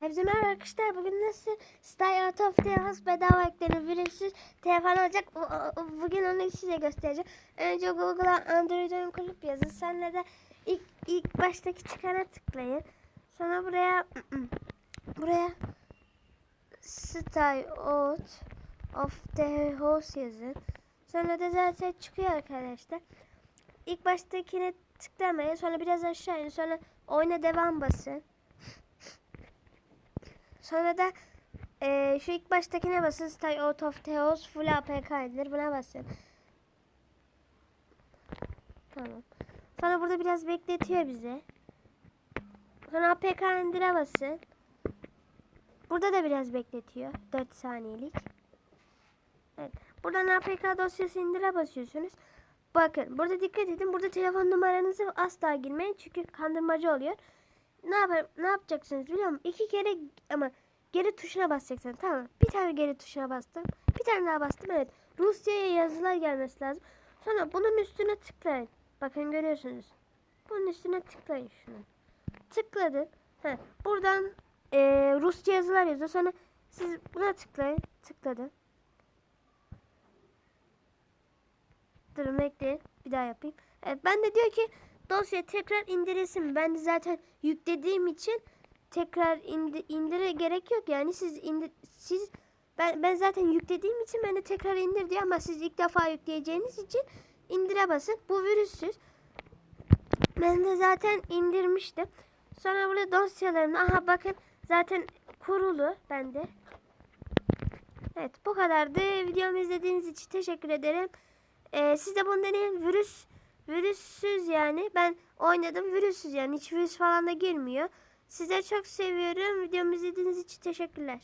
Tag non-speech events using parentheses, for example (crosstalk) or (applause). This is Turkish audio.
Hepsi merhaba arkadaşlar. Bugün nasıl Style Out of House bedava eklenen virüsüz telefon olacak. Bugün onu size göstereceğim. Önce Google'a Android oyun kulüp yazın. Sonra da ilk, ilk baştaki çıkana tıklayın. Sonra buraya (clears throat) buraya Style Out of House yazın. Sonra da zaten çıkıyor arkadaşlar. İlk baştakine tıklamayın. Sonra biraz aşağı inin. Sonra oyuna devam basın. Sonra da eee, şu ilk baştakine basın. Stay out of Theos full APK edilir. Buna basın. Tamam. Sonra burada biraz bekletiyor bizi. Sonra APK indire basın. Burada da biraz bekletiyor. 4 saniyelik. Evet. Buradan APK dosyası indire basıyorsunuz. Bakın burada dikkat edin. Burada telefon numaranızı asla girmeyin. Çünkü kandırmacı oluyor. Ne yapar ne yapacaksınız biliyor musun? İki kere ama geri tuşuna basacaksın. Tamam. Bir tane geri tuşuna bastım. Bir tane daha bastım. Evet. Rusya'ya yazılar gelmesi lazım. Sonra bunun üstüne tıklayın. Bakın görüyorsunuz. Bunun üstüne tıklayın şunu. Tıkladık. Heh. Buradan eee, Rusça yazılar yazıyor. Sonra siz buna tıklayın. Tıkladım. Durun bekleyin. Bir daha yapayım. Evet, ben de diyor ki dosya tekrar indirilsin. Ben zaten yüklediğim için tekrar indi, indire gerek yok. Yani siz indir, siz ben, ben zaten yüklediğim için ben de tekrar indir diyor ama siz ilk defa yükleyeceğiniz için indire basın. Bu virüssüz. Ben de zaten indirmiştim. Sonra burada dosyalarım. Aha bakın zaten kurulu bende. Evet bu kadardı. Videomu izlediğiniz için teşekkür ederim. Ee, siz de bunu deneyin. Virüs virüssüz yani. Ben oynadım virüssüz yani. Hiç virüs falan da girmiyor. Sizleri çok seviyorum. Videomu izlediğiniz için teşekkürler.